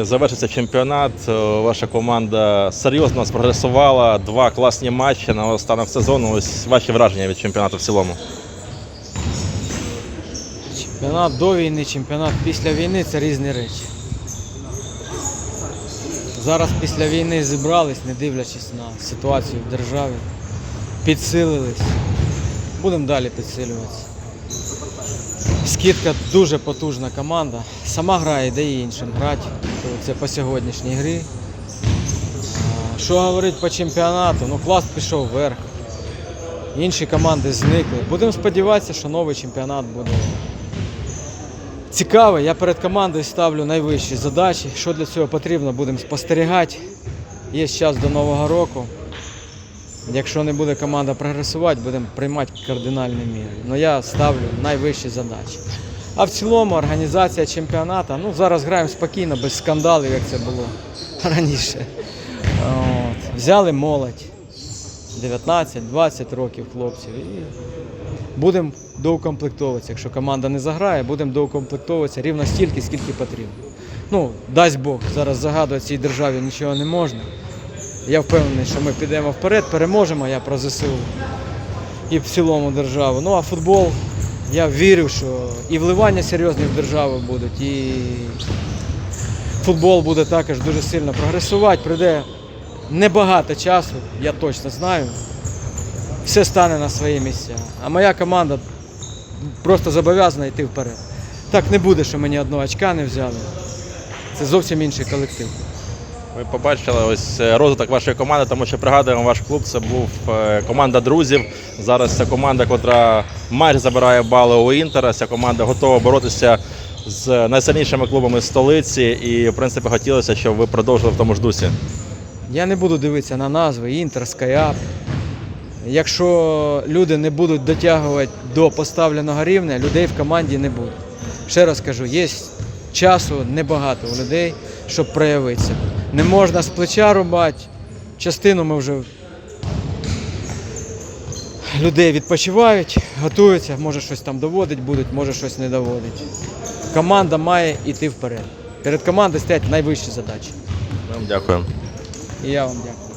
Завершився чемпіонат. е, Ваша команда серйозно спрогресувала. Два класні матчі на останок сезону. Ось ваші враження від чемпіонату в цілому. Чемпіонат до війни, чемпіонат після війни це різні речі. Зараз після війни зібрались, не дивлячись на ситуацію в державі. Підсилились. Будемо далі підсилюватися. Скидка дуже потужна команда. Сама грає, і іншим грати. Це по сьогоднішній грі. Що говорить по чемпіонату? Ну клас пішов вверх. Інші команди зникли. Будемо сподіватися, що новий чемпіонат буде цікавий. Я перед командою ставлю найвищі задачі. Що для цього потрібно, будемо спостерігати. Є час до Нового року. Якщо не буде команда прогресувати, будемо приймати кардинальні міри. Ну я ставлю найвищі задачі. А в цілому організація чемпіонату, ну зараз граємо спокійно, без скандалів, як це було раніше. От. Взяли молодь. 19-20 років хлопців. І будемо доукомплектовуватися. Якщо команда не заграє, будемо доукомплектовуватися рівно стільки, скільки потрібно. Ну, дасть Бог, зараз загадувати цій державі нічого не можна. Я впевнений, що ми підемо вперед, переможемо, я про ЗСУ і в цілому державу. Ну а футбол, я вірю, що і вливання серйозні в державу будуть, і футбол буде також дуже сильно прогресувати. Прийде небагато часу, я точно знаю. Все стане на свої місця. А моя команда просто зобов'язана йти вперед. Так не буде, що мені одного очка не взяли. Це зовсім інший колектив. Ви побачили ось е, розвиток вашої команди, тому що пригадуємо, ваш клуб це був е, команда друзів. Зараз це команда, котра майже забирає бали у Інтера. Ця команда готова боротися з найсильнішими клубами столиці. І, в принципі, хотілося, щоб ви продовжили в тому ж дусі. Я не буду дивитися на назви Інтер, Скайап. Якщо люди не будуть дотягувати до поставленого рівня, людей в команді не буде. Ще раз кажу, є часу небагато у людей, щоб проявитися. Не можна з плеча рубати. Частину ми вже людей відпочивають, готуються, може щось там доводить будуть, може щось не доводить. Команда має йти вперед. Перед командою стоять найвищі задачі. Вам дякую. І я вам дякую.